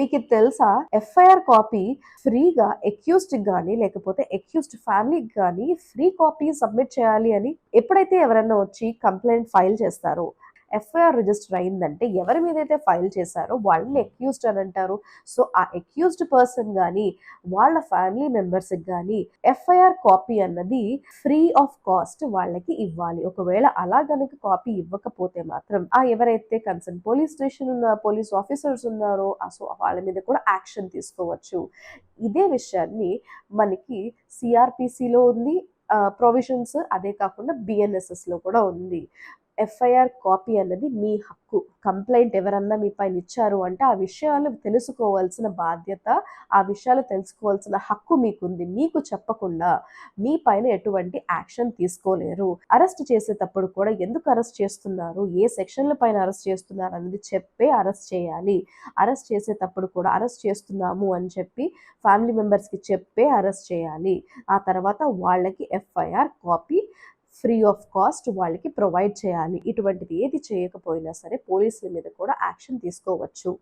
మీకు ఇది తెలుసా? ఎఫ్ఐఆర్ కాపీ ఫ్రీగా ఎక్యూస్డ్ కానీ లేకపోతే ఎక్యూస్డ్ ఫ్యామిలీకి కానీ ఫ్రీ కాపీ సబ్మిట్ చేయాలి అని ఎప్పుడైతే ఎవరైనా వచ్చి కంప్లైంట్ ఫైల్ చేస్తారో ఎఫ్ఐఆర్ రిజిస్టర్ అయిందంటే ఎవరి మీద అయితే ఫైల్ చేశారో వాళ్ళని ఎక్యూస్డ్ అని అంటారు. సో ఆ ఎక్యూజ్డ్ పర్సన్ కానీ వాళ్ళ ఫ్యామిలీ మెంబర్స్కి కానీ ఎఫ్ఐఆర్ కాపీ అన్నది ఫ్రీ ఆఫ్ కాస్ట్ వాళ్ళకి ఇవ్వాలి. ఒకవేళ అలా గనుక కాపీ ఇవ్వకపోతే మాత్రం ఆ ఎవరైతే కన్సర్న్ పోలీస్ స్టేషన్ ఉన్న పోలీస్ ఆఫీసర్స్ ఉన్నారో ఆ సో వాళ్ళ మీద కూడా యాక్షన్ తీసుకోవచ్చు. ఇదే విషయాన్ని మనకి సిఆర్పిసిలో ఉంది ప్రొవిజన్స్ అదే కాకుండా బిఎన్ఎస్ఎస్లో కూడా ఉంది. ఎఫ్ఐఆర్ కాపీ అన్నది మీ హక్కు. కంప్లైంట్ ఎవరన్నా మీ పైన ఇచ్చారు అంటే ఆ విషయాలు తెలుసుకోవాల్సిన బాధ్యత ఆ విషయాలు తెలుసుకోవాల్సిన హక్కు మీకుంది. మీకు చెప్పకుండా మీ పైన ఎటువంటి యాక్షన్ తీసుకోలేరు. అరెస్ట్ చేసేటప్పుడు కూడా ఎందుకు అరెస్ట్ చేస్తున్నారు? ఏ సెక్షన్ల పైన అరెస్ట్ చేస్తున్నారు అనేది చెప్పే అరెస్ట్ చేయాలి. అరెస్ట్ చేసేటప్పుడు కూడా అరెస్ట్ చేస్తున్నాము అని చెప్పి ఫ్యామిలీ మెంబర్స్కి చెప్పే అరెస్ట్ చేయాలి. ఆ తర్వాత వాళ్ళకి FIR copy free of cost వాళ్ళకి ప్రొవైడ్ చేయాలి. ఇటువంటిది ఏది చేయకపోయినా సరే పోలీసుల మీద కూడా యాక్షన్ తీసుకోవచ్చు.